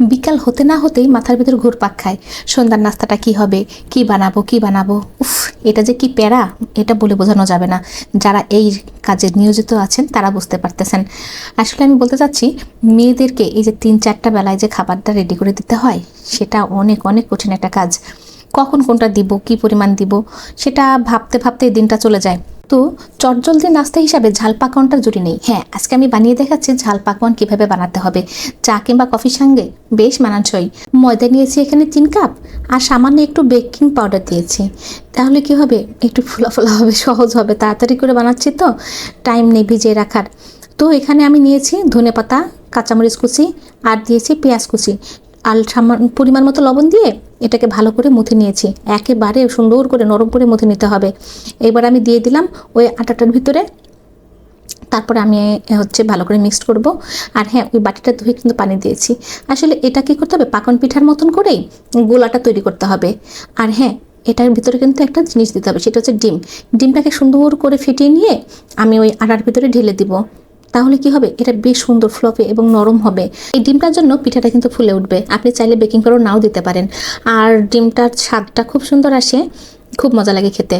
বিকাল হতে না হতেই মাথার ভিতর ঘুরপাক খায়। সন্ধ্যার নাস্তাটা কি হবে? কি বানাবো? কি বানাবো? উফ, এটা যে কি প্যারা? এটা বলে বোঝানো যাবে না। যারা এই কাজে নিয়োজিত আছেন, তারা বুঝতে পারতেছেন। আসলে আমি বলতে চাচ্ছি, মেয়েদেরকে এই যে তিন চারটা বেলায় যে খাবারটা রেডি করে দিতে হয়, সেটা অনেক অনেক কঠিন একটা কাজ। কখন কোনটা দিব, কি পরিমাণ দিব, সেটা ভাবতে ভাবতে দিনটা চলে যায়। তো চটজলদি নাস্তা হিসাবে ঝাল পাকওয়ানটা জুড়ি নেই। হ্যাঁ আজকে আমি বানিয়ে দেখাচ্ছি ঝাল পাকওয়ান কীভাবে বানাতে হবে। চা কিংবা কফির সঙ্গে বেশ মানানসই। ময়দা নিয়েছি এখানে তিন কাপ আর সামান্য একটু বেকিং পাউডার দিয়েছি। তাহলে কি হবে? একটু ফোলা ফোলা হবে, সহজ হবে। তাড়াতাড়ি করে বানাচ্ছি তো, টাইম নেই ভিজিয়ে রাখার। তো এখানে আমি নিয়েছি ধনে পাতা, কাঁচামরিচ কুচি আর দিয়েছি পেঁয়াজ কুচি। আর সামান্য পরিমাণ মতো লবণ দিয়ে এটাকে ভালো করে মুথে নিয়েছি। একেবারে সুন্দর করে নরম করে মুথে নিতে হবে। এবার আমি দিয়ে দিলাম ওই আটাটার ভিতরে। তারপরে আমি হচ্ছে ভালো করে মিক্সড করব। আর হ্যাঁ ওই বাটিটা ধুয়ে কিন্তু পানি দিয়েছি। আসলে এটা কি করতে হবে? পাকন পিঠার মতন করেই গোলাটা তৈরি করতে হবে। আর হ্যাঁ এটার ভিতরে কিন্তু একটা জিনিস দিতে হবে, সেটা হচ্ছে ডিম। ডিমটাকে সুন্দর করে ফিটিয়ে নিয়ে আমি ওই আটার ভিতরে ঢেলে দিব। তাহলে কি হবে? এটা বেশ সুন্দর ফ্লপে এবং নরম হবে। এই ডিমটার জন্য পিঠাটা কিন্তু ফুলে উঠবে। আপনি চাইলে বেকিং পাউডার নাও দিতে পারেন। আর ডিমটার স্বাদটা খুব সুন্দর আসে। খুব মজা লাগে খেতে।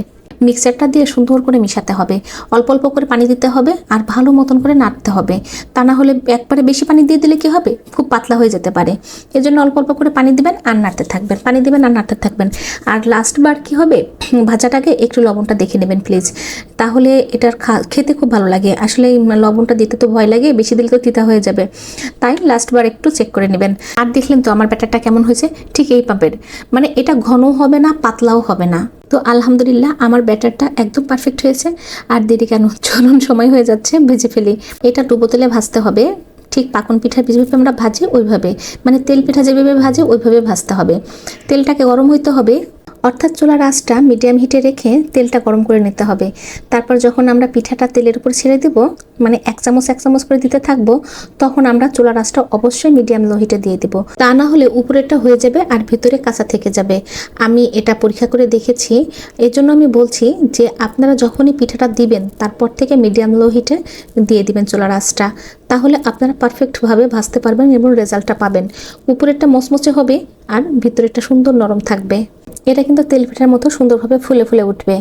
মিক্সারটা দিয়ে সুন্দর করে মিশাতে হবে। অল্প অল্প করে পানি দিতে হবে আর ভালো মতন করে নাড়তে হবে। তা না হলে একবারে বেশি পানি দিয়ে দিলে কি হবে? খুব পাতলা হয়ে যেতে পারে। এজন্য অল্প অল্প করে পানি দিবেন আর নাড়তে থাকবেন। পানি দিবেন আর নাড়তে থাকবেন। আর লাস্ট বার কি হবে? ভাজাটাকে একটু লবণটা দেখে নেবেন প্লিজ তাহলে এটার খেতে খুব ভালো লাগে। আসলে লবণটা দিতে তো ভয় লাগে, বেশি দিলে তো তিতা হয়ে যাবে। তাই লাস্ট বার একটু চেক করে নেবেন। আর দেখলেন তো আমার ব্যাটারটা কেমন হয়েছে? ঠিক এই পাম্পের। মানে এটা ঘনও হবে না, পাতলাও হবে না। তো আলহামদুলিল্লাহ আমার ব্যাটারটা একদম পারফেক্ট হয়েছে। আর দেরি কেন? চলুন, সময় হয়ে যাচ্ছে, ভেজে ফেলি। এটা ডুবো তেলে ভাজতে হবে। ঠিক পাকন পিঠা যেভাবে আমরা ভাজি, ওইভাবে। মানে তেল পিঠা যেভাবে ভাজে, ওইভাবে ভাজতে হবে। তেলটাকে গরম হইতে হবে। অর্থাৎ চুলার আঁচটা মিডিয়াম হিটে রেখে তেলটা গরম করে নিতে হবে। তারপর যখন আমরা পিঠাটা তেলের উপর ছেড়ে দিব মানে এক চামচ এক চামচ করে দিতে থাকব, তখন আমরা চুলার আঁচটা অবশ্যই মিডিয়াম লো হিটে দিয়ে দিব। তা না হলে উপরেরটা হয়ে যাবে আর ভিতরে কাঁচা থেকে যাবে। আমি এটা পরীক্ষা করে দেখেছি। এই জন্য আমি বলছি যে আপনারা যখনই পিঠাটা দিবেন, তারপর থেকে মিডিয়াম লো হিটে দিয়ে দিবেন চুলার আঁচটা তাহলে আপনারা পারফেক্টভাবে ভাজতে পারবেন এবং রেজাল্টটা পাবেন। উপরেরটা মচমচে হবে আর ভিতরেরটা সুন্দর নরম থাকবে। এটা কিন্তু তেল পিঠার মতো সুন্দরভাবে ফুলে ফুলে উঠবে।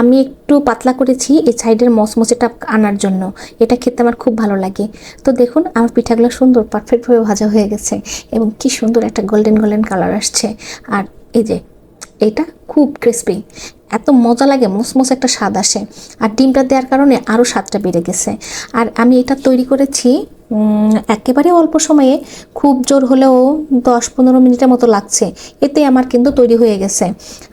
আমি একটু পাতলা করেছি এই সাইডের মচমচেটা আনার জন্য। এটা খেতে আমার খুব ভালো লাগে। তো দেখুন, আমার পিঠাগুলো সুন্দর পারফেক্টভাবে ভাজা হয়ে গেছে এবং কি সুন্দর একটা গোল্ডেন গোল্ডেন কালার আসছে। আর এই যে, এটা খুব ক্রিস্পি এত মজা লাগে, মসমস একটা স্বাদ আসে। আর ডিমটা দেওয়ার কারণে আরও স্বাদটা বেড়ে গেছে। আর আমি এটা তৈরি করেছি একেবারে অল্প সময়ে খুব জোর হলেও দশ পনেরো মিনিটের মতো লাগছে। এতে আমার কিন্তু তৈরি হয়ে গেছে।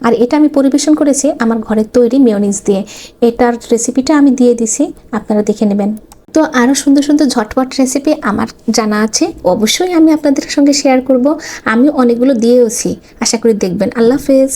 আর এটা আমি পরিবেশন করেছি আমার ঘরের তৈরি মেয়নিজ দিয়ে। এটার রেসিপিটা আমি দিয়ে দিছি, আপনারা দেখে নেবেন। তো আরও সুন্দর সুন্দর ঝটপট রেসিপি আমার জানা আছে, অবশ্যই আমি আপনাদের সঙ্গে শেয়ার করব। আমি অনেকগুলো দিয়েওছি। আশা করি দেখবেন। আল্লাহ হাফেজ।